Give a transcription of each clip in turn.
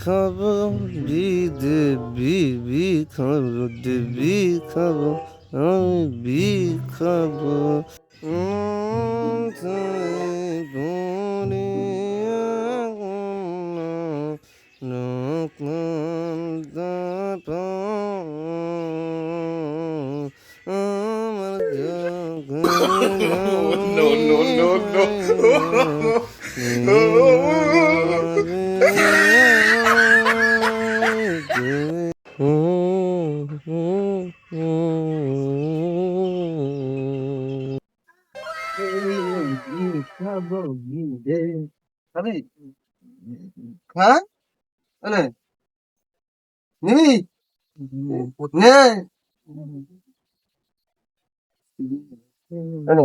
খাব বিদে বিবি খাব দেবি খাব আমি বি খাব No, no, no, no. হ্যাঁ নিবি নে আরে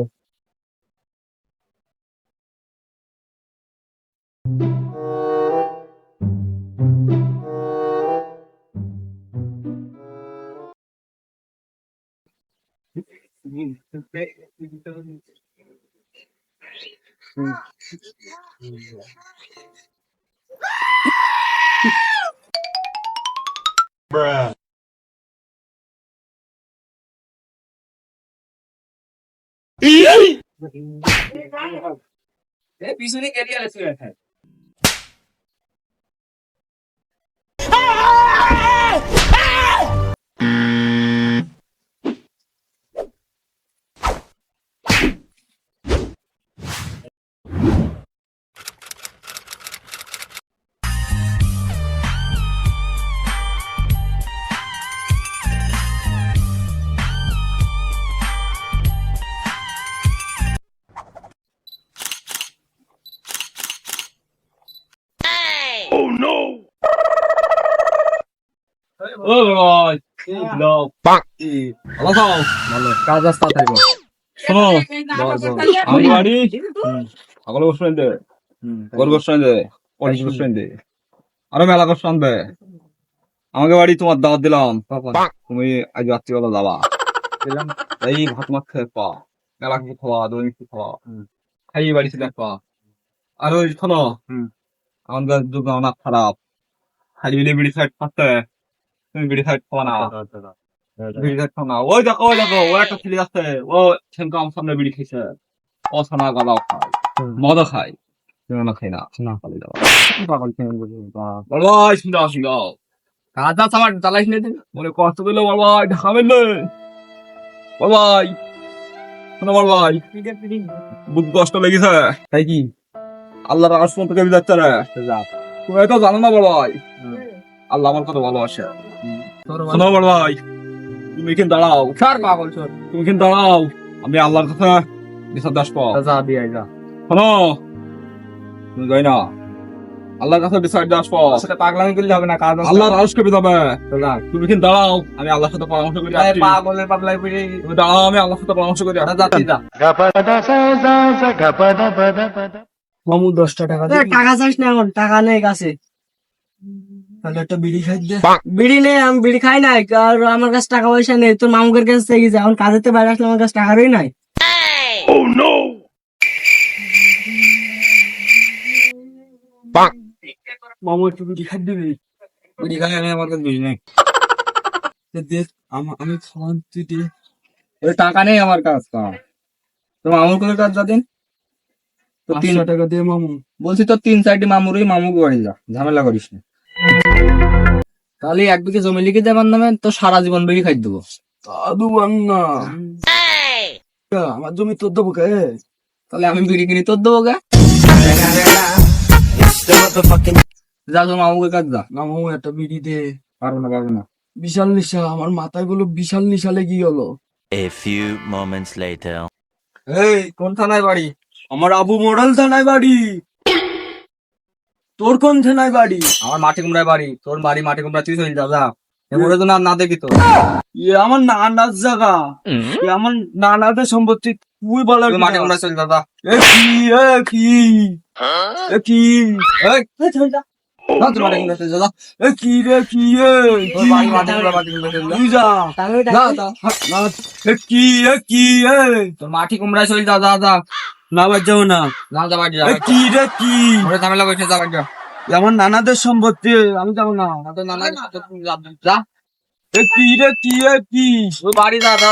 পিছনে কেরিয়ার আছে ও ভাই লো ভালো খাও ভালো কাজ আসতে থাকব শোনো বাড়ি আগল বসবেন দে। গর পরিশ বসবেন দে আরও মেলা বসবেন দে আমাকে বাড়ি তোমার দাওয়াত দিলাম। তুমি আজ রাত্রিবেলা যাবা। এই ভাত মাত খেয়ে পা। মেলা কিছু খাওয়া দই মিষ্টি খাওয়া। খাইয়ে বাড়ি ছিল পা আর ওই শোনো আমাদের যুগ অনেক খারাপ। খালি বিড়ি সাইড খাচ্ছে তুমি বিড়ি সাইড খাওয়া না বিড়ি সাইড খাও না ওই দেখো ওই দেখো ও একটা ছেলে আছে ও সেনকে আমার সামনে বিড়ি খাইছে ও সোনা গালাও খায় মদও খায় না খাই না সোনা খালি দাও পাগল বুঝি আসি গাও কাজা সামার নে বলে কষ্ট দিল বাবাই ঢাকাবেন না বাবাই শোনো বাবাই বুক কষ্ট লেগেছে তাই কি আল্লাহর আসমান থেকে বিদাচ্ছে রে তুমি তো জানো না বড় ভাই আল্লাহ আমার কত ভালোবাসে শোনো বড় ভাই তুমি কিন্তু দাঁড়াও। ছাড় পাগল চোর তুমি কিন্তু দাঁড়াও আমি আল্লাহর কথা দাস পাও যা দিয়ে যা। শোনো তুমি যাই না আল্লাহর কাছে বিচার দাস পাও সেটা পাগলামি করলে হবে না কাজ আল্লাহর আরশ কবে যাবে তুমি কিন্তু দাঁড়াও আমি আল্লাহর সাথে পরামর্শ করে আসছি। পাগলের পাগলাই পড়ে তুমি দাঁড়াও আমি আল্লাহর সাথে পরামর্শ করে। যাচ্ছি যা মামু দশটা টাকা টাকা চাস না এখন টাকা নেই কাছে। তাহলে একটা বিড়ি খাই দে। বিড়ি নেই আমি বিড়ি খাই নাই আর আমার কাছে টাকা পয়সা নেই তোর মামুকের কাছে থেকে যা এখন কাজেতে বাইরে আসলে আমার কাছে টাকারই নাই। মামু একটু বিড়ি খাই দিবি? বিড়ি খাই আমি আমার কাছে বিড়ি নেই। দেখ আমি খাওয়ান তুই দে। ওই টাকা নেই আমার কাছ তো মামুর কোলে কাজ যাদিন তো তিন পাঁচশো টাকা দে মামু। বলছি তো তিন সাইডে মামুরই মামুকে বাড়ি যা ঝামেলা করিস না। তাহলে এক বিঘে জমি লিখে দেবার নামে তো সারা জীবন বিড়ি খাই দেবো। দাদু বান্না আমার জমি তোর দেবো কে? তাহলে আমি বিড়ি কিনে তোর দেবো যা তো মামুকে কাজ না মামু একটা বিড়ি দে। পারব না পারব না। বিশাল নিশা আমার মাথায়গুলো বিশাল নিশা লেগে গেল A few moments later. এই কোন থানায় বাড়ি? আমার আবু মোড়ল থানায় বাড়ি। তোর কোন থানায় বাড়ি? আমার মাটি কুমড়ায় বাড়ি। তোর বাড়ি মাটি কুমড়া তুই চলে যা যা। তো না না দেখি তো। ये আমার নানার জায়গা। এ আমার নানাদের সম্পত্তি তুই বলার মাটি কুমড়া যা এ কি এ কি? এ কি? এ কি? রে কি এ? তোর বাড়ি মাটি কুমড়া মাটি কুমড়া চলে যা তুই যা তাহলে যা যা এ কি এ কি এ তোর মাটি কুমড়া চলে যা যা যা না না না যা বাড়ি যা এ কি রে কি ওরে ঝামেলা করছে যা যাও আমার নানাদের সম্পত্তি আমি যাব না না তো না না যা এ কি রে কি রে কি বাড়ি যা